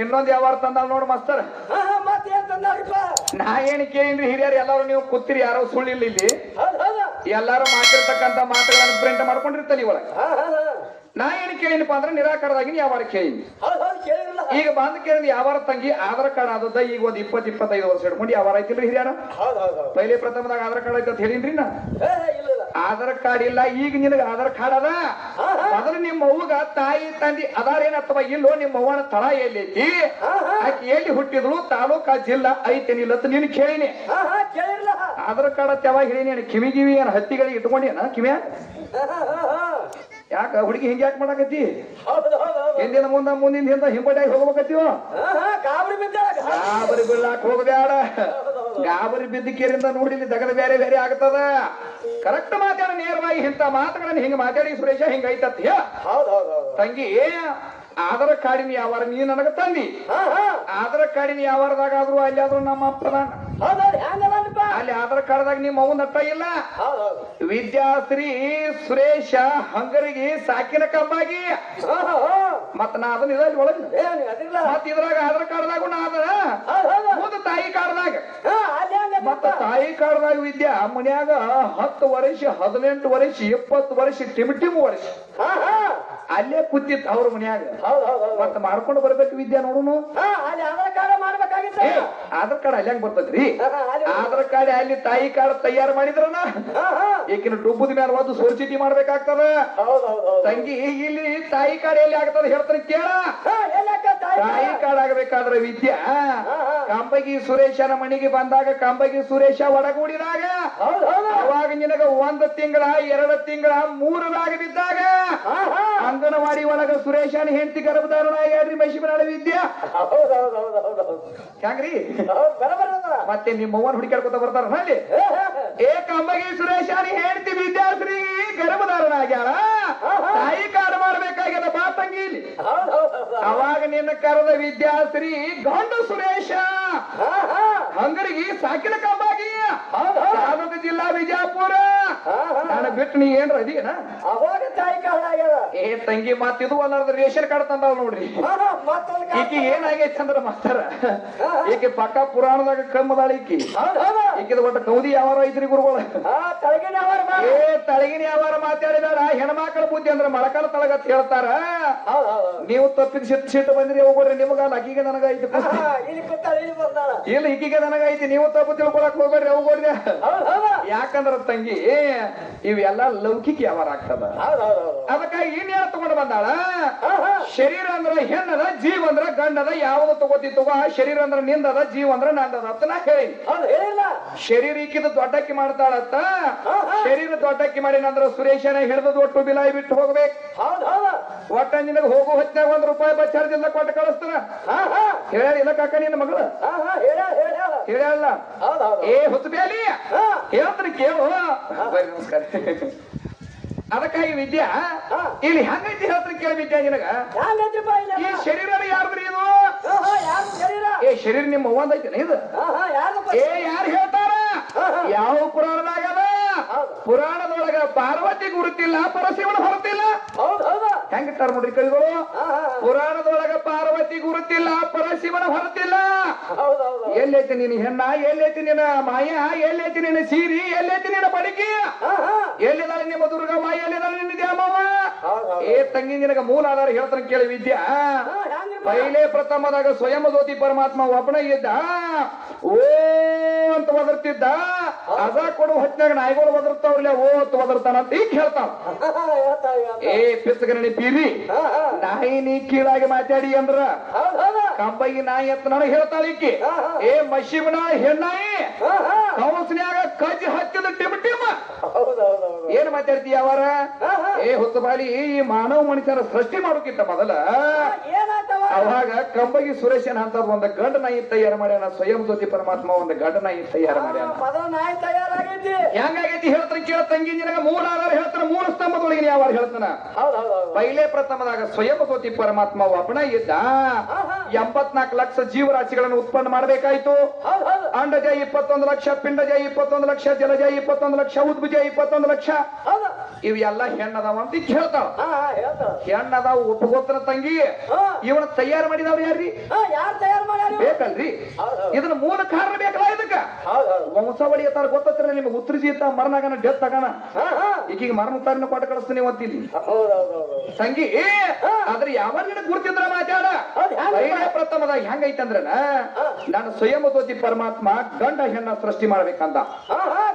ಇನ್ನೊಂದ್ ಯಾವಾರ ತಂದಾಳ ನೋಡ್ ಮಾಸ್ತರ್ ನಾ ಏನ್ ಕೇಳಿನ್ರಿ ಹಿರಿಯರು ಎಲ್ಲಾರು ನೀವು ಕೂತಿರಿ ಯಾರೋ ಸುಳ್ಳಿಲ್ಲ ಇಲ್ಲಿ ಎಲ್ಲಾರು ಮಾತಿರ್ತಕ್ಕಂತ ಮಾತುಗಳನ್ನು ಪ್ರಿಂಟ್ ಮಾಡ್ಕೊಂಡಿರ್ತಾನ ಒಳಗ ಹಾ ನಾ ಏನ್ ಕೇಳಿನಪ್ಪ ಅಂದ್ರೆ ನಿರಾಕಾರದಾಗಿ ಯಾವಾರ ಕೇಳಿನಿ. ಈಗ ಬಂದ್ ಕೇಳಿದ ಯಾವಾರ ತಂಗಿ ಆಧಾರ್ ಕಾರ್ಡ್ ಆದದ ಈಗ ಒಂದ್ ಇಪ್ಪತ್ ಇಪ್ಪತ್ತೈದು ವರ್ಷ ಹಿಡ್ಕೊಂಡು ಯಾವಾರ ಐತಿಲ್ರಿ ಹಿರಿಯರ? ಪೈಲೆ ಪ್ರಥಮದಾಗ ಆಧಾರ್ ಕಾರ್ಡ್ ಐತೆ ಅಂತ ಹೇಳಿನ್ರಿ ನಾ. ಆಧಾರ್ ಕಾರ್ಡ್ ಇಲ್ಲ ಈಗ ನಿನಗ ಆಧಾರ್ ಕಾರ್ಡ್ ಅದ. ಮೊದಲು ನಿಮ್ಮ ಅವ್ವಗ ತಾಯಿ ತಂದಿ ಅದಾರೇನ ಅಥವಾ ಇಲ್ಲೋ ನಿಮ್ಮ ಅವ್ವನ ತಳ ಎಲ್ಲೈತಿ. ಆಕೆ ಎಲ್ಲಿ ಹುಟ್ಟಿದ್ರು ತಾಲೂಕಾ ಜಿಲ್ಲಾ ಐತೇನಿಲ್ಲ ಅಂತ ನೀನು ಕೇಳಿನಿ. ಆಧಾರ್ ಕಾರ್ಡ್ ಅಂತ ಯಾವಾಗ ಹೇಳಿನಿ? ಕಿವಿ ಗಿವಿ ಏನ್ ಹತ್ತಿಗಳಿಗೆ ಇಟ್ಕೊಂಡೇನ ಕಿವಿಯ? ಯಾಕ ಹುಡುಗಿ ಹಿಂಗ ಯಾಕೆ ಮಾಡಾಕತ್ತಿ? ಹೌದ್ ಹೌದ್ ಹೌದು. ಹಿಂದಿನ ಮುಂದ ಮುಂದಿನ ಹಿಂದ ಹಿಂಪಟ್ಯಾಗಿ ಹೋಗ್ಬೇಕತ್ತೀವ? ಹಾ ಹೋಗ್ಬೇಡ ಬೀಳಾಕ್ ಗಾಬರಿ ಬಿದ್ದಕೇರಿಂದ ನೋಡಿಲಿ ದಗದ ಬೇರೆ ಬೇರೆ ಆಗ್ತದ. ಕರೆಕ್ಟ್ ಮಾತಾಡ ನೇರವಾಗಿ ಇಂತ ಮಾತುಗಳನ್ನ ಹಿಂಗ ಮಾತಾಡಿ ಸುರೇಶ ಹಿಂಗ ಐತತ್ ತಂಗಿ ಆಧಾರ್ ಕಾರ್ಡಿನ ಯಾವಾರ ನೀ ನನಗ ತಂದಿ. ಆಧಾರ್ ಕಾರ್ಡಿನ ಯಾವಾರದಾಗ ಆದ್ರೂ ಅಲ್ಲಿ ಆದ್ರೂ ನಮ್ಮ ಅಪ್ಪದಾನ ಹೌದು ಅಲ್ಲಿ ಆಧಾರ್ ಕಾರ್ಡ್ದಾಗ ನಿಮ್ಮ ಅವ್ವ ನಟ್ಟ ಇಲ್ಲ. ವಿದ್ಯಾಶ್ರೀ ಸುರೇಶ ಹಂಗರಿಗೆ ಸಾಕಿನ ಕಂಬಾಗಿ. ಮತ್ತ ನಾ ಅದನ್ನ ಒಳಗ ಮತ್ತ ಇದ್ರಾಗ ಆಧಾರ್ ಕಾರ್ಡ್ದಾಗೂ ನಾ ಅದ ಹೌದ್ ಹೌದು ಮುಂದ ತಾಯಿ ಕಾರ್ಡ್ದಾಗ ಹಾ ಅಲ್ಲಿ ಮತ್ತ ತಾಯಿ ಕಾರ್ಡ್ದಾಗ ವಿದ್ಯಾ ಮನ್ಯಾಗ ಹತ್ತು ವರ್ಷ ಹದಿನೆಂಟು ವರ್ಷ ಇಪ್ಪತ್ತು ವರ್ಷ ಟಿಮ್ ಟಿಮ್ ವರ್ಷ. ಅಲ್ಲೇ ಕೂತಿತ್ತು ಅವ್ರ ಮನ್ಯಾಗ. ಮತ್ತ ಮಾಡ್ಕೊಂಡು ಬರ್ಬೇಕು ವಿದ್ಯಾ ನೋಡುನು? ಹಾ ಅಲ್ಲಿ ಆಧಾರ್ ಕಾರ್ಡ್ ಅಲ್ಲಿ ಹೆಂಗ್ ಬರ್ತದ್ರಿ? ಆಧಾರ್ ಕಾರ್ಡ್ ಅಲ್ಲಿ ತಾಯಿ ಕಾರ್ಡ್ ತಯಾರು ಮಾಡಿದ್ರನ? ಈಗಿನ ಡುಬ್ಬದ ಮೇಲೆ ಒಂದು ಸೋರ್ಸಿಟಿ ಮಾಡ್ಬೇಕಾಗ್ತದ? ತಂಗಿ ಇಲ್ಲಿ ತಾಯಿ ಕಾರ್ಡ್ ಎಲ್ಲಿ ಆಗ್ತದ ಹೇಳ್ತಾರೆ ಕೇಳ. ತಾಯಿ ಕಾರ್ಡ್ ಆಗಬೇಕಾದ್ರೆ ವಿದ್ಯಾ? ಕಂಬಗಿ ಸುರೇಶನ ಮನೆಗೆ ಬಂದಾಗ ಕಂಬಗಿ ಸುರೇಶ ಒಡಗೂಡಿದಾಗ ಅವಾಗ ನಿನಗ ಒಂದ್ ತಿಂಗಳ ಎರಡು ತಿಂಗಳ ಮೂರದಾಗ ಬಿದ್ದಾಗ ಅಂಗನವಾಡಿ ಒಳಗ ಸುರೇಶನ ಹೆಂಡತಿ ಗರ್ಭದಾರ ಹೇಳ್ರಿ ಮೈಸೂರಿನ ವಿದ್ಯಾ? ಹೆಂಗ್ರಿ? ಮತ್ತೆ ನಿಮ್ಮ ಅವ್ವನ ಹುಡುಕಾಡ್ಕೊತ ಬರ್ತಾರ ಅಲ್ಲಿ ಹೇ. ಏ ಕಂಬಗಿ ಸುರೇಶನ ಹೆಂಡತಿ ವಿದ್ಯಾಶ್ರೀ ಗರ್ಭಧಾರಣ ಆಗ್ಯಾರ ತಾಯಿ ಕಾರ್ಡ್ ಮಾಡ್ಬೇಕಾಗ್ಯದ ಬಾ ತಂಗಿ ಇಲ್ಲಿ ಹೌದ್ ಹೌದ್ ಹೌದ್ ಹೌದ್. ಅವಾಗ ನಿನ್ನ ಕರೆದ ವಿದ್ಯಾಶ್ರೀ ಗಂಡು ಸುರೇಶ. ಹಂಗರಿಗೆ ಸಾಕಿನ ಕಂಬಾಗಿ ಸಾಧಕ ಜಿಲ್ಲಾ ವಿಜಯಪುರ ನಾನು ಬಿಟ್ಟು ನೀ ಏನ್ರ ಅದೀನ ಅವಾಗ ತಾಯಿ ಏ ತಂಗಿ ಮಾತಿದು ಅಲ್ಲಾರ್ದ ರೇಷನ್ ಕಾರ್ಡ್ ತಂದಾವ್ ನೋಡ್ರಿ. ಈಕಿ ಏನಾಗೈತಿ ಅಂದ್ರ ಮಾಸ್ತರ ಈಕೆ ಪಕ್ಕ ಪುರಾಣದಾಗ ಕಮ್ಮದಾಳ ಈಕಿ. ಈಕಿದ ಒಟ್ಟ ಕೌದಿ ಯಾವಾರ ಐತ್ರಿ ಗುರುಗಳ? ಏ ತಳಗಿನ ಯಾವಾರ ಮಾತಾಡಿದಾರ ಹೆಣ್ಮಕ್ಳ ಬುದ್ಧಿ ಅಂದ್ರೆ ಮಳಕಾಲ ತಳಗತ್ ಹೇಳ್ತಾರ. ನೀವು ತಪ್ಪಿದ ಸಿಟ್ಟು ಸಿಟ್ಟು ಬಂದ್ರಿ ಹೋಗ್ರಿ ನಿಮಗ ಅಕ್ಕಿಗೆ ನನಗ ಐತಿ ಹಾ, ಹಾ, ಇಲ್ಲಿ ಕೂತಾಳ ಇಲ್ಲಿ ಬಂದಾಳ ಇಲ್ಲ ಈಕಿಗೆ ನನಗ ಐತಿ ನೀವು ತಪ್ಪು ತಿಳ್ಕೊಳಕ್ ಹೋಗ್ರಿ ಹೋಗ್ರಿ ಯಾಕಂದ್ರ ತಂಗಿ ಇವೆಲ್ಲ ಲೌಕಿಕ ವ್ಯವಹಾರ ಆಗ್ತದ. ಅದಕ್ಕಾಗಿ ಏನ್ ತಗೊಂಡ್ ಬಂದಾಳ? ಶರೀರ ಅಂದ್ರ ಹೆಣ್ಣದ ಜೀವ ಅಂದ್ರ ಗಂಡದ ಯಾವ್ದು ತಗೋತಿ ತಗೋ ಶರೀರ ಅಂದ್ರ ನಿಂದದ ಜೀವ ಅಂದ್ರ ನಂದದ ಅಂತ ನಾ ಹೇಳಿ. ಶರೀರ ಈಕಿದ ದೊಡ್ಡಕ್ಕಿ ಮಾಡ್ತಾಳತ್ತ. ಶರೀರ ದೊಡ್ಡಕ್ಕಿ ಮಾಡಿನಂದ್ರ ಸುರೇಶನ ಹಿಡಿದು ಒಟ್ಟು ಬಿಲಾಯಿ ಬಿಟ್ಟು ಹೋಗ್ಬೇಕು. ಒಟ್ಟ ನಿನಗ ಹೋಗೋ ಹೊತ್ನಾಗ ಒಂದ್ ರೂಪಾಯಿ ಬಸ್ ಚಾರ್ಜ್ ಇಲ್ಲ ಕೊಟ್ಟು ಕಳಿಸ್ತಾರ ಹಾ ಹಾ. ಹೇಳ ಇಲ್ಲ ಕಾಕ ನಿನ್ನ ಮಗಳು? ಹೇಳಲ್ಲ ಏ ಹೊತ್ತು ಬೇಲಿ ಹಾ. ಹೇಳ್ತೀನಿ ಕೇಳು. ಬರ್ರಿ ನಮಸ್ಕಾರ. ಅದಕ್ಕಾಗಿ ವಿದ್ಯಾ. ಇಲ್ಲಿ ಹೆಂಗೈತಿ ಹೇಳ್ತಾರೆ ಕೇಳ ವಿದ್ಯಾ ನಿನಗ. ಈ ಶರೀರ ಯಾರ್ದ್ರಿ ಇದು? ಹಾ ಹಾ ಯಾರು ಹೇಳಿಲ್ಲ ಏ ಶರೀರ ನಿಮ್ಮ ಒಂದೈತಿ ಇದು? ಹಾ ಹಾ ಯಾರ್ದಪ್ಪ? ಏ ಯಾರು ಹೇಳ್ತಾರ. ಯಾವ ಪುರಾಣದಾಗ. ಪುರಾಣದೊಳಗ ಪಾರ್ವತಿ ಗುರುತಿಲ್ಲ ಪರಶಿವನ ಹೊರತಿಲ್ಲ. ಹೆಂಗ ಹೌದ. ಹೆಂಗಿಟ್ಟಾರ ನೋಡ್ರಿ ಕವಿಗಳು? ಪುರಾಣದೊಳಗ ಪಾರ್ವತಿ ಗುರುತಿಲ್ಲ ಪರಶಿವನ ಹೊರತಿಲ್ಲ. ಎಲ್ಲೈತಿ ನೀನು ಹೆಣ್ಣ ಎಲ್ಲೈತಿ ನಿನ್ನ ಮಾಯ ಎಲ್ಲೈತಿ ನಿನ್ನ ಸೀರಿ ಎಲ್ಲೈತಿ ನಿನ್ನ ಬಡಕಿ ಎಲ್ಲಿದಾಳೆ ನಿಮ್ಮ ದುರ್ಗಮ್ಮ ಎಲ್ಲಿದಾಳೆ ನಿನ್ನ ದ್ಯಾಮವ್ವ? ಏ ತಂಗಿ ನಿನಗ ಮೂಲ ಆಧಾರ ಹೇಳ್ತಾನೆ ಕೇಳಿ ವಿದ್ಯಾ. ಪೈಲೆ ಪ್ರಥಮದಾಗ ಸ್ವಯಂ ಜ್ಯೋತಿ ಪರಮಾತ್ಮ ಒಬ್ಬನ ಇದ್ದ. ಓ ಅಂತ ಒದರ್ತಿದ್ದ? ಅದ ಕೊಡು ಹೊತ್ನಾಗ ನಾಯಿಗಳು ಒದರ್ತಾವ್ರಲ್ಲ ಓತ್ ಒದರ್ತಾನ ಅಂತ ಈಗ ಹೇಳ್ತಾವ. ಏ ಹಾ ಹಾ. ನಾಯಿ ನೀ ಕೀಳಾಗಿ ಮಾತಾಡಿ ಅಂದ್ರ ಕಂಬಗಿ ನಾಯಿ ಅಂತ ನನಗೆ ಹೇಳ್ತಾಳ ಈಕಿ. ಏ ಮಶಿಬನ ಹೆಣ್ಣಾಯಿ. ಕೌನ್ಸ್ನ್ಯಾಗ ಕಜ್ಜಿ ಹಚ್ಚಿದ ಟಿಮ್ ಟಿಮ್. ಏನ್ ಮಾತಾಡ್ತೀಯ ಅವರ? ಏ ಹೊಸಬಾಲಿ ಬಾಲಿ ಈ ಮಾನವ ಮನುಷ್ಯರ ಸೃಷ್ಟಿ ಮಾಡೋಕ್ಕಿಂತ ಮೊದಲ ಅವಾಗ ಕಂಬಗಿ ಸುರೇಶನ್ ಅಂತ ಒಂದು ಗಂಡ ನಾಯಿ ತಯಾರು ಮಾಡ್ಯಾನ ಸ್ವಯಂ ಜ್ಯೋತಿ ಪರಮಾತ್ಮ ಒಂದು ಗಂಡ ನಾಯಿ ತಯಾರು ಮಾಡ್ಯಾನ. ಮೊದಲು ನಾಯಿ ತಯಾರಾಗೈತಿ. ಹೆಂಗಾಗೈತಿ ಹೇಳ್ತಾರೆ ಕೇಳ ತಂಗಿ ನಿನಗ ಮೂರ ಆಧಾರ ಹೇಳ್ತಾನ ಮೂರು ಸ್ತಂಭದೊಳಗಿನ ಯಾವ ಹೇಳ್ತಾನ? ಪೈಲೆ ಪ್ರಥಮದಾಗ ಸ್ವಯಂ ಜ್ಯೋತಿ ಪರಮಾತ್ಮ ಒಬ್ಬನ ಇದ್ದ. ಎಂಬತ್ನಾಲ್ಕು ಲಕ್ಷ ಜೀವರಾಶಿಗಳನ್ನು ಉತ್ಪನ್ನ ಮಾಡಬೇಕಾಯ್ತು. ಅಂಡಜ ಇಪ್ಪತ್ತೊಂದು ಲಕ್ಷ ಪಿಂಡಜ ಇಪ್ಪತ್ತೊಂದು ಲಕ್ಷ ಜಲಜ ಇಪ್ಪತ್ತೊಂದು ಲಕ್ಷ ಉದ್ಭುಜ ಇಪ್ಪತ್ತೊಂದು ಲಕ್ಷ. ಇವೆಲ್ಲ ಹೆಣ್ಣದವ ಅಂತ ಹೇಳ್ತಾವ. ಹೆಣ್ಣದಾವ ಉಪಗೋತ್ರ ತಂಗಿ. ಇವನ ತಯಾರು ಮಾಡಿದವ್ರು ಯಾರ್ರಿ? ಬೇಕಲ್ರಿ. ಇದನ್ನ ಮೂಲ ಕಾರಣ ಬೇಕಲ್ಲ ಇದಕ್ಕ? ಹೌದ್ ಹೌದ್. ಗೊತ್ತಿರ ನಿಮ್ಗೆ? ಉತ್ತರ ಜೀತ ಮರಣಗನ ಡೆತ್ ತಗಣ ಹಾ ಹಾ. ಈಗೀಗ ಮರಣ ತಾರಿನ ಕೊಟ್ಟ ಕಳಿಸ್ತೀನಿ ಅಂತೀನಿ. ತಂಗಿ ಆದ್ರೆ ಯಾವಾಗ ಗುರ್ತಿದ್ರ ಮಾತಾಡ? ಪ್ರಥಮದಾಗ ಹೆಂಗೈತಂದ್ರ. ನಾನು ಸ್ವಯಂ ಜ್ಯೋತಿ ಪರಮಾತ್ಮ ಗಂಡ ಹೆಣ್ಣ ಸೃಷ್ಟಿ ಮಾಡ್ಬೇಕಂತ.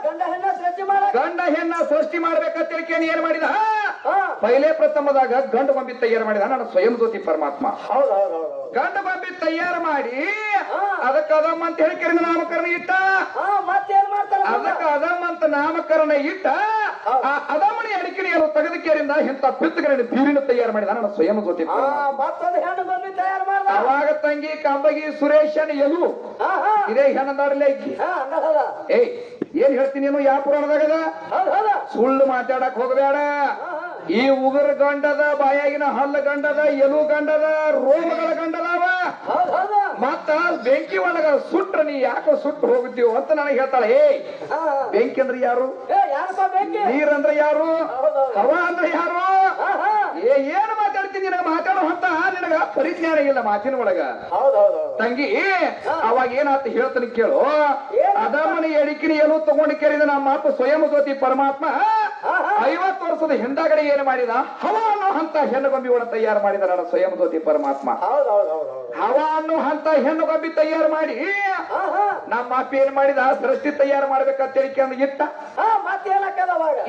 ಗಂಡ ಹೆಣ್ಣ ಸೃಷ್ಟಿ ಮಾಡ ಗಂಡ ಹೆಣ್ಣ ಸೃಷ್ಟಿ ಮಾಡ್ಬೇಕಂತ ತಿಳ್ಕೊಂಡು ಏನ್ ಮಾಡಿದ? ಪೈಲೆ ಪ್ರಥಮದಾಗ ಗಂಡು ಬಂಬಿ ತಯಾರು ಮಾಡಿದ? ನಾನು ಸ್ವಯಂ ಜ್ಯೋತಿ ಪರಮಾತ್ಮ. ಗಂಡು ಗೊಂಬಿ ತಯಾರು ಮಾಡಿ? ಅದಕ್ಕೆ ಅದಮ್ಮ ಅಂತ ಹೇಳಿ ಕರೆದ ನಾಮಕರಣ ಇಟ್ಟ? ಅದಕ್ಕ ಅದಮ್ಮ ಅಂತ ನಾಮಕರಣ ಇಟ್ಟ? ಆ ಅದಮ್ಮನಿ ಅಡಿಕೆಯನ್ನು ತೆಗೆದಕೇರಿಂದ ಇಂತ ಬಿತ್ತುಗಳನ್ನು ಬೀರಿನ ತಯಾರು ಮಾಡಿದ ನನ್ನ ಸ್ವಯಂ ಜ್ಯೋತಿ. ಮತ್ತೊಂದು ಹೆಣ್ಣು ಬಂದು ತಯಾರು ಮಾಡ್ದ. ಅವಾಗ ತಂಗಿ ಕಂಬಗಿ ಸುರೇಶನ್ ಎಲು ಇದೇ ಹೆಣ್ಣದಾಡಲೇ ಏಯ್ ಏನ್ ಹೇಳ್ತೀನಿ ಯಾವ ಪುರಾಣದಾಗದ? ಸುಳ್ಳು ಮಾತಾಡಕ್ ಹೋಗಬೇಡ. ಈ ಉಗುರು ಗಂಡದ ಬಾಯಾಗಿನ ಹಲ್ಲು ಗಂಡದ ಎಲು ಗಂಡದ ರೋಮಗಳ ಗಂಡದವ? ಮತ್ತ ಬೆಂಕಿ ಒಳಗ ಸುಟ್ರ ನೀ ಯಾಕೋ ಸುಟ್ಟು ಹೋಗುತ್ತೀವ ಅಂತ ನನಗೆ ಹೇಳ್ತಾಳೆ ಹೇ. ಬೆಂಕಿ ಅಂದ್ರೆ ಯಾರು? ನೀರಂದ್ರೆ ಯಾರು? ಹವಾ ಅಂದ್ರೆ ಯಾರು? ಏ ಏನು ಮಾತಾಡ್ತೀನಿ ನಿನಗ ಮಾತಾಡೋ ಅಂತ ನಿನಗ ಪರಿಜ್ಞಾನ ಇಲ್ಲ ಮಾತಿನ ಒಳಗ. ತಂಗಿ ಅವಾಗ ಏನಾತ ಹೇಳ್ತಾನೆ ಕೇಳು? ಅದಮ್ಮನ ಎಡಿಕಿನ ಏನು ತಗೊಂಡು ಕೇಳಿದ ನಮ್ಮ ಮಾತು ಸ್ವಯಂ ಜ್ಯೋತಿ ಪರಮಾತ್ಮ ಐವತ್ ವರ್ಷದ ಹಿಂದಾಗಡೆ ಏನು ಮಾಡಿದ? ಹವ ಅನ್ನೋ ಹಂತ ಹೆಣ್ಣು ಗೊಂಬಿಗಳನ್ನು ತಯಾರು ಮಾಡಿದ ನನ್ನ ಸ್ವಯಂ ಜ್ಯೋತಿ ಪರಮಾತ್ಮ. ಹವ ಅನ್ನೋ ಹಂತ ಹೆಣ್ಣು ಗೊಂಬಿ ತಯಾರು ಮಾಡಿ ನಮ್ಮ ಅಪ್ಪ ಏನ್ ಮಾಡಿದ? ಸೃಷ್ಟಿ ತಯಾರು ಮಾಡ್ಬೇಕಂತ ತಿಳ್ಕೊಂಡು ಇಟ್ಟ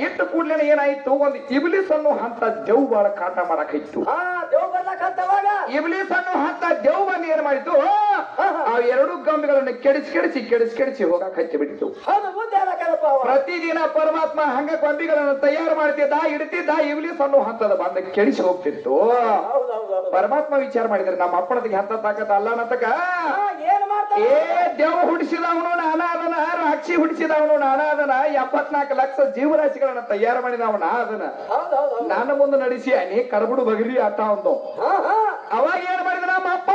ಇಟ್ಟು ಕೂಡ್ಲೇನೆ ಏನಾಯ್ತು? ಒಂದು ಇಬ್ಲಿಸ್ ಅನ್ನೋ ಹಂತ ದೇವ್ ಬಾಳ ಕಾಟ ಮಾಡಕ್ ಇತ್ತು. ಇಬ್ಲಿಸ್ ಅನ್ನೋ ಹಂತ ದೇವ್ ಬಂದು ಏನ್ ಮಾಡಿತು ಆ ಎರಡು ಗೊಂಬೆಗಳನ್ನು ಕೆಡಿಸಿ ಕೆಡಿಸಿ ಕೆಡಿಸಿ ಕೆಡಿಸಿ ಹೋಗಕ್ ಹಚ್ಚಿ ಬಿಟ್ಟಿತು. ಪ್ರತಿದಿನ ಪರಮಾತ್ಮ ಹಂಗ ಗೊಂಬೆಗಳನ್ನು ತಯಾರು ಮಾಡ್ತಿದ್ದ ಇಡ್ತಿದ್ದ ಇವ್ಲಿ ಸಣ್ಣ ಹಂತದ ಬಂದ ಕೆಡಿಸಿ ಹೋಗ್ತಿತ್ತು. ಪರಮಾತ್ಮ ವಿಚಾರ ಮಾಡಿದ್ರೆ ನಮ್ಮ ಅಪ್ಪಣದಿಗೆ ಹಂತ ತಾಕತ್ತ? ಅಲ್ಲ ಅನ್ನತಕ? ಏ ದೇವ ಹುಡಿಸಿದವನು ನಾನ ಅದನ ರಾಕ್ಷಿ ಹುಡಿಸಿದವನು ನಾನ ಅದನ ಎಪ್ಪತ್ನಾಲ್ಕು ಲಕ್ಷ ಜೀವರಾಶಿಗಳನ್ನ ತಯಾರು ಮಾಡಿದವನ ಅದನ ಹೌದ್ ಹೌದ್ ಹೌದ್. ನನ್ನ ಮುಂದೆ ನಡೆಸಿ ಅನೇಕ ಕರ್ಬುಡು ಬಗಲಿ ಆತ ಒಂದು ಅವಾಗ ಏನ್ ಮಾಡಿದ ನಮ್ಮ ಅಪ್ಪ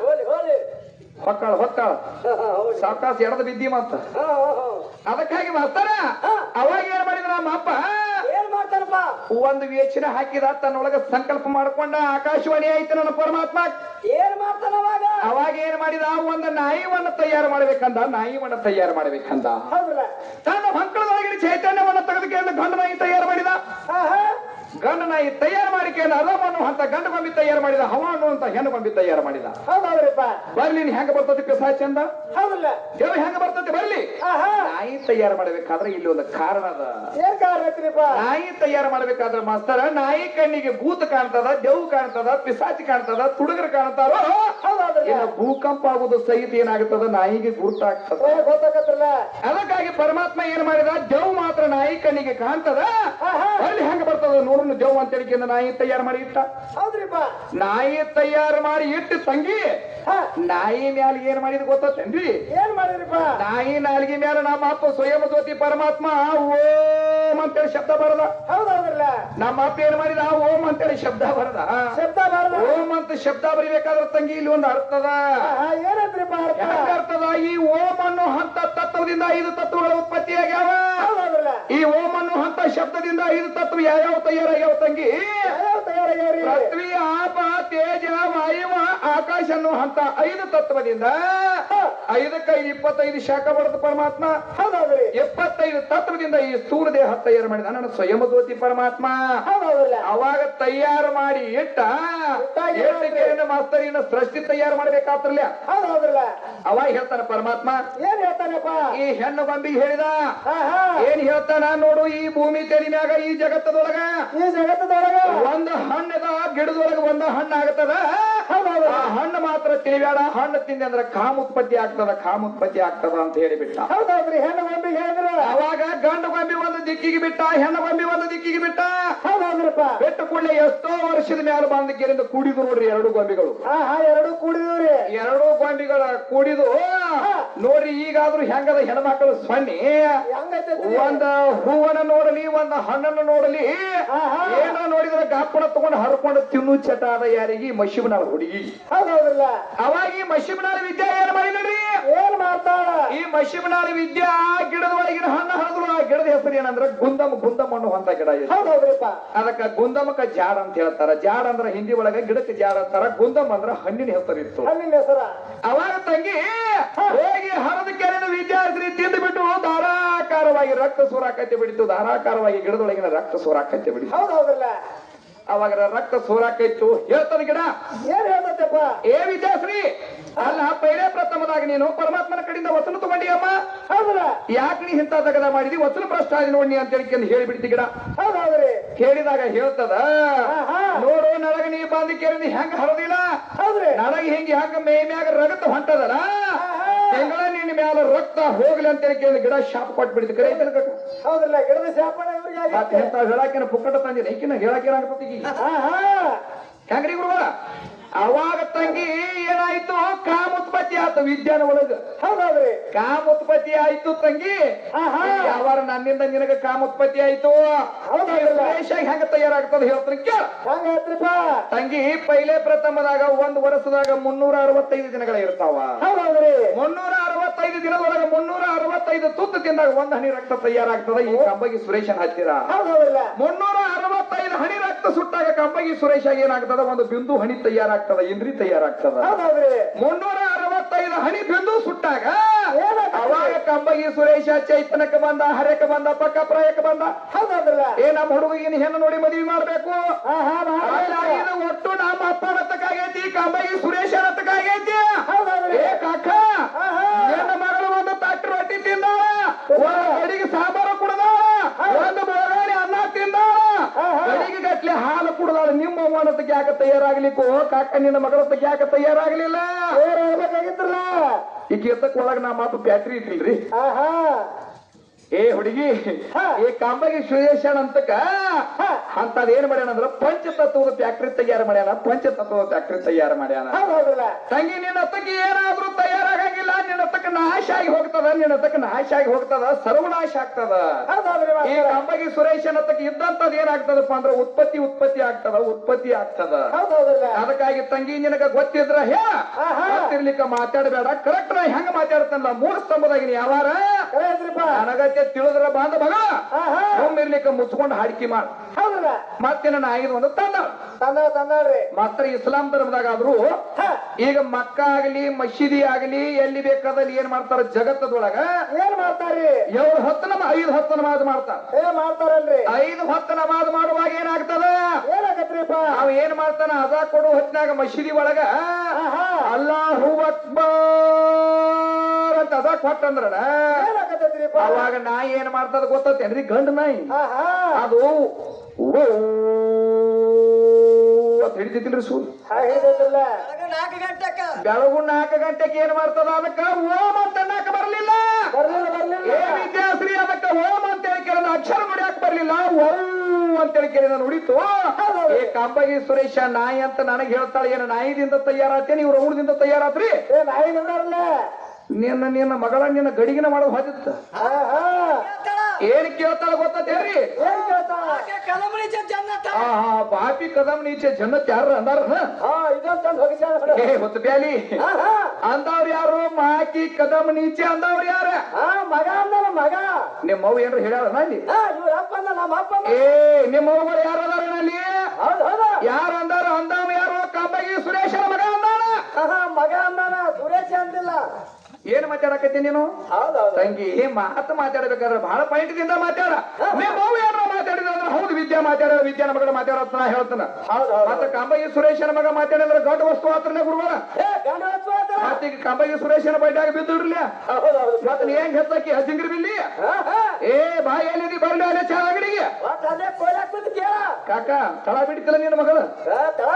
ಹೋಲಿ ಹೋಲಿ ಹೊಕ್ಕಾಳ ಹೊಕ್ಕಾಳ ಸಾವಕಾಶ ಎಡದ ಬಿದ್ದಿ ಮತ್ತ ಅದಕ್ಕಾಗಿ ಮಾಡ್ತಾರ ಅವಾಗ ಏನ್ ಮಾಡಿದ ನಮ್ಮ ಅಪ್ಪ? ಒಂದು ವೇಚನ ಹಾಕಿದ ತನ್ನೊಳಗ ಸಂಕಲ್ಪ ಮಾಡ್ಕೊಂಡ ಆಕಾಶವಾಣಿ ಆಯ್ತು ನನ್ನ ಪರಮಾತ್ಮ. ಏನ್ ಮಾಡ್ತಾನ ಅವಾಗ? ಅವಾಗ ಏನ್ ಮಾಡಿದ? ಒಂದು ನಾಯಿವನ್ನ ತಯಾರು ಮಾಡ್ಬೇಕಂದ ನಾಯಿವನ್ನ ತಯಾರು ಮಾಡ್ಬೇಕಂದ. ತನ್ನ ಮಕ್ಕಳದೊಳಗಿನ ಚೈತನ್ಯವನ್ನ ತೆಗೆದುಕೊಂಡು ಗಂಡ ನಾಯಿ ತಯಾರು ಮಾಡಿದ ಹಾ ಹಾ ಗಂಡ ನಾಯಿ ತಯಾರು ಮಾಡಿಕೊಂಡು ಅರಮನ್ನು ಅಂತ ಗಂಡು ಗೊಂಬಿ ತಯಾರು ಮಾಡಿದ ಹವ ಅನ್ನುವಂತ ಹೆಣ್ಣು ಗೊಂಬಿ ತಯಾರು ಮಾಡಿದ. ಬರ್ಲಿ ನೀನ್ ಹೆಂಗ ಬರ್ತತಿ ಪಿಸಾ ಚಂದ? ಹೌದಲ್ಲ. ದೇವ್ ಹೆಂಗ ಬರ್ತತಿ ಬರ್ಲಿ. ನಾಯಿ ತಯಾರು ಮಾಡಬೇಕಾದ್ರೆ ಇಲ್ಲಿ ಒಂದು ಕಾರಣ ಅದ. ಏನ್ ಕಾರಣ ಐತ್ರಿಪ್ಪ? ನಾಯಿ ತಯಾರು ಮಾಡಬೇಕಾದ್ರೆ ಮಾಸ್ತರ ನಾಯಿ ಕಣ್ಣಿಗೆ ಭೂತ ಕಾಣ್ತದ ದೇವ್ ಕಾಣ್ತದ ಪಿಸಾಚಿ ಕಾಣ್ತದ ತುಡುಗರು ಕಾಣ್ತಾರ? ಭೂಕಂಪ ಆಗುದು ಸಹಿತ ಏನಾಗುತ್ತದ ನಾಯಿಗೆ ಗುರುತಾಗ್ತದ. ಅದಕ್ಕಾಗಿ ಪರಮಾತ್ಮ ಏನ್ ಮಾಡಿದ? ದೇವ್ ಮಾತ್ರ ನಾಯಿ ಕಣ್ಣಿಗೆ ಕಾಣ್ತದ. ಅಲ್ಲಿ ಹೆಂಗ ಬರ್ತದ ನೂರನ್ನು ದೇವ್ ಅಂತ ಹೇಳಿಕೆಂದ ನಾಯಿ ತಯಾರು ಮಾಡಿ ಇಟ್ಟ. ಹೌದ್ರಿಪ್ಪ ನಾಯಿ ತಯಾರು ಮಾಡಿ ಇಟ್ಟು ತಂಗಿ. ನಾಯಿ ಮ್ಯಾಲ ಏನ್ ಮಾಡಿದ್ ಗೊತ್ತೇನ್ರಿ ಏನ್ ಮಾಡಿದ್ರಿಪ್ಪ ನಾಯಿ ನಾಲ್ಗಿ ಮ್ಯಾಲ ನಮ್ಮ ಅಪ್ಪ ಸ್ವಯಂ ಜ್ಯೋತಿ ಪರಮಾತ್ಮ ಓಂ ಅಂತೇಳಿ ಶಬ್ದ ಬರದ ಹೌದೌದ್ರಲ್ಲ ನಮ್ಮ ಅಪ್ಪ ಏನ್ ಮಾಡಿದ? ಓಂ ಅಂತೇಳಿ ಶಬ್ದ ಬರದ ಶಬ್ದ ಬರದ ಓಂ ಅಂತ ಶಬ್ದ ಬರಿಬೇಕಾದ್ರೆ ತಂಗಿ ಇಲ್ಲಿ ಒಂದು ಅರ್ಥದ ಅರ್ಥ? ಅರ್ಥದ ಈ ಓಂ ಅನ್ನೋ ಹಂತ ತತ್ವದಿಂದ ಐದು ತತ್ವಗಳ ಉತ್ಪತ್ತಿ ಆಗ್ಯಾವ ಹೌದ್ ಈ ಓಂ ಶಬ್ದದಿಂದ ಐದು ತತ್ವ ಯಾವ್ಯಾವ ತಯಾರಾಗ್ಯಾವ ತಂಗಿ? ಪೃಥ್ವಿ ಆಪ ತೇಜ ವಾಯುವ ಆಕಾಶ ಅನ್ನೋ ಹಂತ ಐದು ತತ್ವದಿಂದ ಐದಕ್ಕೈದು ಇಪ್ಪತ್ತೈದು ಶಾಖ ಬಡದ ಪರಮಾತ್ಮ. ಎಪ್ಪತ್ತೈದು ತತ್ವದಿಂದ ಈ ಸೂರ್ಯ ದೇಹ ತಯಾರು ಮಾಡಿದ. ನನ್ನ ಸ್ವಯಂ ಜ್ಯೋತಿ ಪರಮಾತ್ಮ. ಅವಾಗ ತಯಾರು ಮಾಡಿ ಇಟ್ಟ ಎಟ್ಟಿಗೆಯನ್ನು ಮಾಸ್ತರಿನ ಸೃಷ್ಟಿ ತಯಾರು ಮಾಡ್ಬೇಕಾತ್ರಲ್ಲ. ಅವಾಗ ಹೇಳ್ತಾನೆ ಪರಮಾತ್ಮ ಏನ್ ಹೇಳ್ತಾನಪ್ಪ? ಈ ಹೆಣ್ಣು ಗೊಂಬಿಗೆ ಹೇಳಿದ. ಏನ್ ಹೇಳ್ತಾನ ನೋಡು ಈ ಭೂಮಿ ತೆಲಿಮ್ಯಾಗ ಈ ಜಗತ್ತದೊಳಗ ಈ ಜಗತ್ತದೊಳಗ? ಒಂದು ಹಣ್ಣದ ಗಿಡದೊಳಗೆ ಬಂದ ಹಣ್ಣು ಆಗತದ ಹೌದ್ ಹೌದು ಆ ಹಣ್ಣು ಮಾತ್ರ ತಿಳಿಬೇಡ. ಹಣ್ಣು ತಿಂದೆ ಅಂದ್ರೆ ಕಾಮ ಉತ್ಪತ್ತಿ ಆಗ್ತದ ಕಾಮ ಉತ್ಪತ್ತಿ ಆಗ್ತದ ಅಂತ ಹೇಳಿಬಿಟ್ಟ. ಹೌದೌದ್ರಿ ಹೆಣ್ಣು ಹೇಳಿದ್ರ. ಅವಾಗ ಗಂಡು ಗೊಂಬಿ ಒಂದು ದಿಕ್ಕಿಗೆ ಬಿಟ್ಟ ಹೆಣ್ಣು ಗೊಂಬಿ ಒಂದು ದಿಕ್ಕಿಗೆ ಬಿಟ್ಟ. ಬಿಟ್ಟು ಕೂಡಲೇ ಎಷ್ಟೋ ವರ್ಷದ ಮೇಲೆ ಬಂದ ಗೆರಿಂದ ಕೂಡಿದು ನೋಡ್ರಿ ಎರಡು ಗೊಂಬಿಗಳು. ಎರಡು ಕೂಡಿದ್ರಿ ಎರಡು ಗೊಂಬಿಗಳ ಕೂಡಿದು ನೋಡ್ರಿ ಈಗಾದ್ರೂ ಹೆಂಗದ ಹೆಣ್ಮಕ್ಳು ಸೊನ್ನಿ? ಹೆಂಗೈತೆ ಒಂದ ಹೂವನ್ನ ನೋಡಲಿ ಒಂದ ಹಣ್ಣನ್ನು ನೋಡಲಿ. ಏನೋ ನೋಡಿದ್ರೆ ಗಾಪಣ ತಗೊಂಡು ಹರ್ಕೊಂಡು ತಿನ್ನು ಚಟ ಅದ ಯಾರಿಗೆ ಮಶಿಬನಾಳ ಹುಡುಗಿ. ಅವಾಗ ಈ ಮಶಿಬನಾಳ ವಿದ್ಯಾ ಏನ್ ಮಾಡಿ ನೋಡ್ರಿ ಏನ್ ಮಾಡ್ತಾಳ ಈ ಮಶಿಮನಾಳಿ ವಿದ್ಯಾ ಗಿಡದ ಒಳಗಿನ ಹಣ್ಣು ಹಣದ್ರು ಆ ಗಿಡದ ಹೆಸರು ಏನಂದ್ರ ಗುಂದಮ್ ಗುಂದಮ್ ಅನ್ನೋ ಅಂತ ಗಿಡ ಇದೆ. ಹೌದೌದ್ರಿಪ್ಪ ಅದಕ್ಕ ಗುಂದಮಕ್ಕ ಜಾಡ್ ಅಂತ ಹೇಳ್ತಾರ. ಜಾಡ್ ಅಂದ್ರ ಹಿಂದಿ ಒಳಗ ಗಿಡಕ್ಕೆ ಜಾಡ್ ಅಂತಾರ. ಗುಂದಮ್ ಅಂದ್ರ ಹಣ್ಣಿನ ಹೆಸರಿತ್ತು ಹಣ್ಣಿನ ಹೆಸರ. ಅವಾಗ ತಂಗಿ ಹೋಗಿ ಹರದ ಕೆರೆನ ವಿದ್ಯಾರ್ಥಿ ತಿಂದು ಬಿಟ್ಟು ಧಾರಾಕಾರವಾಗಿ ರಕ್ತ ಸೂರಾಕತ್ತೆ ಬಿಡಿತು. ಧಾರಾಕಾರವಾಗಿ ಗಿಡದೊಳಗಿನ ರಕ್ತ ಸೂರಾಕತ್ತೆ ಬಿಡಿತು. ಹೌದೌದಲ್ಲ ಅವಾಗ ರಕ್ತ ಸೂರಾಕೈತು. ಹೇಳ್ತಾನ ಗಿಡ. ಏನ್ ಹೇಳ್ತಪ್ಪ ಏ ಪ್ರಥಮದಾಗ ನೀನು ಪರಮಾತ್ಮನ ಕಡೆಯಿಂದ ವಚನ ತಗೊಂಡಿಯಮ್ಮ ಹೌದಲ್ಲ? ಯಾಕೆ ನೀ ಇಂತ ತಗದ ಮಾಡಿದಿ? ವಚನ ಭ್ರಷ್ಟ ಆಗಿ ನೋಡಿ ಅಂತ ಹೇಳಿ ಹೇಳಿಬಿಡ್ತಿ ಗಿಡ. ಹೌದಾದ್ರೆ. ಕೇಳಿದಾಗ ಹೇಳ್ತದ. ನೋಡು ನಡಗ ನೀ ಬಂದ ಕೇಳಿ ಹೆಂಗ ಹರದಿಲ್ಲ? ಹೌದ್ರೆ. ನಡಗ ಹೆಂಗಿ ಹೆಂಗ ಮೇ ಮ್ಯಾಗ ರಗತ ಹೊಂಟದಲ್ಲ? ಹೆಂಗಳ ನಿನ್ ನಿನ್ನ ಮ್ಯಾಲ ರಕ್ತ ಹೋಗ್ಲಿ ಅಂತ ಹೇಳಿ ಕೇಳಿ ಗಿಡ ಶಾಪ ಕೊಟ್ಬಿಡ್ತು ಕರೆ. ಹೌದಲ್ಲ ಗಿಡದ ಶಾಪ ಹೇಳಾಕಿನ ಪುಕ್ಕಟ ತಂದಿಲ್ಲ ಹೇಳಾಕಿನ ಈಗ? ಉತ್ಪತ್ತಿ ವಿಜ್ಞಾನ ಒಳಗ. ಹೌದಾದ್ರೆ? ಕಾಮ ಉತ್ಪತ್ತಿ ಆಯ್ತು ತಂಗಿ. ಯಾವಾರ ನನ್ನಿಂದ ನಿನಗ ಕಾಮ ಉತ್ಪತ್ತಿ ಆಯ್ತು ಹೆಂಗ ತಯಾರಾಗ್ತದ ಹೇಳ್ತೀನಿ ತಂಗಿ ಪೈಲೆ ಪ್ರಥಮದಾಗ ಒಂದ್ ವರ್ಷದಾಗ ಮುನ್ನೂರ ಅರವತ್ತೈದು ದಿನಗಳ ಇರ್ತಾವ. ಹೌದಾದ್ರೆ? ಮುನ್ನೂರ ಅರವತ್ತೈದು ದಿನದೊಳಗ ಮುನ್ನೂರ ಅರವತ್ತೈದು ತುತ್ತು ತಿಂದಾಗ ಒಂದ್ ಹನಿ ರಕ್ತ ತಯಾರಾಗ್ತದ. ಈ ಕಂಬಗಿ ಸುರೇಶನ್ ಹತ್ತಿರ ಮುನ್ನೂರ ಅರವತ್ತೈದು ಹನಿ ರಕ್ತ ಸುಟ್ಟಾಗ ಕಂಬಗಿ ಸುರೇಶ ಏನಾಗ್ತದ? ಒಂದು ಬಿಂದು ಹನಿ ತಯಾರಾಗ್ತದ ಇಂದ್ರಿ ತಯಾರಾಗ್ತದ. ಮುನ್ನೂರ ಅರವತ್ತೈದು ಹನಿ ಬೆಂದು ಸುಟ್ಟಾಗ? ಅವಾಗ ಕಂಬಗಿ ಸುರೇಶ ಚೈತನ್ಯಕ್ಕೆ ಬಂದ ಹರಕ್ಕೆ ಬಂದ ಪಕ್ಕ ಪ್ರಾಯಕ್ಕೆ ಬಂದ ಏ ನಮ್ಮ ಹುಡುಗಿನ ಹೆಣ್ಣು ನೋಡಿ ಮದುವೆ ಮಾಡ್ಬೇಕು. ಒಟ್ಟು ನಮ್ಮ ಅಪ್ಪ ಹತ್ತಕ್ಕಾಗೈತಿ ಕಂಬಗಿ ಸುರೇಶ ಹತ್ತಕ್ಕಾಗೈತಿ ಹೌದೌದ್ರಿ ಏ ಕಾಕ. ನನ್ನ ಮಗಳು ಒಂದು ತಟ್ಟ ರೊಟ್ಟಿ ತಿಂದ ಅಡಿಗೆ ಸಾಂಬಾರು ಕುಡ್ದ ಒಂದು ಬೋರಾಣಿ ಅನ್ನ ತಿಂದ. ಅಡಿಗೆ ಗಟ್ಲೆ ಹಾಲು ಕುಡ್ದಾಳ. ನಿಮ್ಮ ಯಾಕ ಯಾಕೆ ತಯಾರಾಗ್ಲಿಕ್ಕೋ? ಕಾಕ ನಿನ್ನ ಮಗಳ ಯಾಕೆ ತಯಾರಾಗ್ಲಿಲ್ಲ. ಹೇಳ್ಬೇಕಾಗಿತ್ರಲ್ಲ ಒಳಗ ನಾ ಮಾತು ಬ್ಯಾಟ್ರಿ ಇಟ್ಟಿಲ್ರಿ ಆಹಾ. ಏ ಹುಡುಗಿ ಏ ಕಾಂಬಗಿ ಸುರೇಶನ್ ಅಂತಕ. ಅಂತದ್ ಏನ್ ಮಾಡ್ಯಾನ ಅಂದ್ರ ಪಂಚತತ್ವದ ಫ್ಯಾಕ್ಟ್ರಿ ತಯಾರು ಮಾಡ್ಯಾನ ಪಂಚತತ್ವದ ಫ್ಯಾಕ್ಟ್ರಿ ತಯಾರು ಮಾಡ್ಯಾನ. ತಂಗಿ ನಿನ್ನ ಅತ್ತಕ್ಕೆ ಏನಾದ್ರೂ ತಯಾರಾಗಂಗಿಲ್ಲ ಹೋಗ್ತದ ನಿನ್ನ ತಕ್ಕ ನಾಶ ಆಗಿ ಹೋಗ್ತದ ಸರ್ವನಾಶ ಆಗ್ತದ. ಈ ಕಂಬಗಿ ಸುರೇಶನ್ ಹತ್ತಕ್ಕೆ ಇದ್ದಂತದ್ ಏನಾಗ್ತದಪ್ಪ ಅಂದ್ರ ಉತ್ಪತ್ತಿ ಉತ್ಪತ್ತಿ ಆಗ್ತದ ಉತ್ಪತ್ತಿ ಆಗ್ತದ. ಅದಕ್ಕಾಗಿ ತಂಗಿ ನಿನಗ ಗೊತ್ತಿದ್ರ ಹೇ ಆಹಾ. ಗೊತ್ತಿರ್ಲಿಕ್ಕ ಮಾತಾಡಬೇಡ. ಕರೆಕ್ಟ್ ನಾ ಹೆಂಗ ಮಾತಾಡ್ತಾನಲ್ಲ ಮೂರ್ ಸ್ತಂಭದಾಗ ಯಾವಾರ? ನನಗತ್ತೆ ತಿಳಿದ್ರ ಬಾಂಧ ಮಗ. ಇರ್ಲಿಕ್ಕ ಮುಚ್ಕೊಂಡು ಹಾಡಿಕೆ ಮಾಡ. ಮತ್ತೆ ನನ್ನ ಆಗಿದ್ ಒಂದು ತಂದ. ತಂದ ತಂದಾಳ್ರಿ. ಮಾತ್ರ ಇಸ್ಲಾಂ ಧರ್ಮದಾಗಾದ್ರೂ ಆದ್ರು ಈಗ ಮಕ್ಕ ಆಗಲಿ ಮಸೀದಿ ಆಗಲಿ ಎಲ್ಲಿ ಬೇಕಾದಲ್ಲಿ ಏನ್ ಮಾಡ್ತಾರ ಜಗತ್ತದೊಳಗ? ಏನ್ ಮಾಡ್ತಾರಿ ಏಳು ಹತ್ತು ನಮ ಐದು ಹತ್ತು ನಮಾಜ್ ಮಾಡ್ತಾರ. ಏನ್ ಮಾಡ್ತಾರಲ್ರಿ. ಐದು ಹತ್ತು ನಮಾಜ್ ಮಾಡುವಾಗ ಏನಾಗ್ತದ? ಏನಾಗತ್ರಿಪ್ಪ? ಅವ ಏನ್ ಮಾಡ್ತಾನ? ಅದ ಕೊಡು ಹೊತ್ತಿನಾಗ ಮಸೀದಿ ಒಳಗ ಅಲ್ಲಾಹು ಅಕ್ಬರ್. ಅದ ಕೊಟ್ಟಂದ್ರ ಏನಾಗತ್ತೈತ್ರಿಪ್ಪ? ಅವಾಗ ನಾಯಿ ಏನ್ ಮಾಡ್ತದ ಗೊತ್ತೇನ್ರಿ ಗಂಡ ನಾಯಿ. ಅದು ಅಂತ ಹಿಡಿದಿದ್ದಿಲ್ರಿ ಸೂರ್ಯ ಬೆಳಗು ನಾಲ್ಕು ಗಂಟೆಗೆ ಏನ್ ಮಾಡ್ತದ? ಅದಕ್ಕ ಓಂ ಅಂತ ಅನ್ನಕ್ ಬರ್ಲಿಲ್ಲ. ಬರ್ಲಿಲ್ಲ ಏ ಬರ್ಲಿಲ್ಲ ವಿದ್ಯಾಶ್ರೀ ಅದಕ್ಕ ಓಂ ಅಂತ ಹೇಳಿ ಕೇಳಿದ ಅಕ್ಷರ ನುಡಿಯಾಕ ಬರ್ಲಿಲ್ಲ. ಓ ಅಂತ ಹೇಳಿ ನುಡಿತು ಏ ಕಂಬಗಿ ಸುರೇಶ ನಾಯಿ ಅಂತ ನನಗೆ ಹೇಳ್ತಾಳೆ ಏನ ನಾಯಿದಿಂದ ತಯಾರಾತೇನೆ ಇವ್ರ ಊರದಿಂದ ತಯಾರಾತ್ರಿ? ಏ ನಾಯಿ ನಿಂದಾರಲ್ಲ ನಿನ್ನ ನಿನ್ನ ಮಗಳ ನಿನ್ನ ಗಡಿಗಿನ ಮಾಡೋದು ಹೋದಿತ್ತ ಏನ್ ಕೇಳ್ತಾಳ ಗೊತ್ತೇರಿ ಪಾಪಿ ಬಾಪಿ ಕದಮ್ ನೀಚೆ ಜನ್ನತ್ ಯಾರು ಅಂದಾರ ಹೊತ್ತು ಬ್ಯಾಲಿ ಆಹಾ ಅಂದವ್ರು ಯಾರು? ಮಾಕಿ ಕದಮ್ ನೀಚೆ ಅಂದವ್ರು ಯಾರ? ಹಾ ಮಗ ಅಂದನ ಮಗ. ನಿಮ್ಮ ಅವ್ ಏನ್ರ ಹೇಳ ಅಲ್ಲಿ? ಹಾ ಇವ್ರ ಅಪ್ಪ ಅಂದ ನಮ್ಮ ಅಪ್ಪ ಅಂದ ಏ ನಿಮ್ಮ ಅವ್ವರು ಯಾರು ಅದಾರ ಹೌದಾ ಯಾರು ಅಂದಾರ? ಅಂದಾಮ ಯಾರು? ಕಂಬಗಿ ಸುರೇಶನ ಮಗ ಅಂದಾನ ಆಹಾ ಮಗ ಅಂದಾನ ಸುರೇಶ ಅಂದಿಲ್ಲ. ಏನ್ ಮಾತಾಡಕತ್ತಿ ನೀನು? ಹೌದೌದು. ತಂಗಿ ಮಾತು ಮಾತಾಡ್ಬೇಕಾದ್ರೆ ಬಹಳ ಪಾಯಿಂಟ್ ದಿಂದ ಮಾತಾಡ. ನೀವು ಅವ್ವ ಮಾತಾಡಿದ್ರೆ ಮಾತಾಡಿದ ಅಂದ್ರೆ ಹೌದು ವಿದ್ಯಾ ಮಾತಾಡ ವಿದ್ಯಾನ ಮಗಳ ಮಾತಾಡತ್ತ ನಾ ಹೇಳ್ತಾನ. ಮತ್ತೆ ಕಂಬಗಿ ಸುರೇಶನ ಮಗ ಮಾತಾಡಿದ್ರೆ ಗಂಡ ವಸ್ತು ಮಾತ್ರನೇ ಗುರುಗಳ ಆತನ ಮತ್ತೆ ಈಗ ಕಂಬಗಿ ಸುರೇಶನ ಬೈಟಾಗ ಬಿದ್ದಿಡ್ಲಿ ಹೌದೌದು ಮತ್ತೆ ನೀ ಹೆಂಗ್ ಹೆಚ್ಚಾಕಿ ಹಜಿಂಗ್ರಿ ಬಿಲ್ಲಿ? ಏ ಬಾಯಿ ಎಲ್ಲಿದಿ ಬರ್ಲಿ ಅಲ್ಲೇ ಚಾ ಅಂಗಡಿಗೆ. ಕಾಕ ತಳ ಬಿಡ್ತಿಲ್ಲ ನಿನ್ನ ಮಗಳು? ತಳ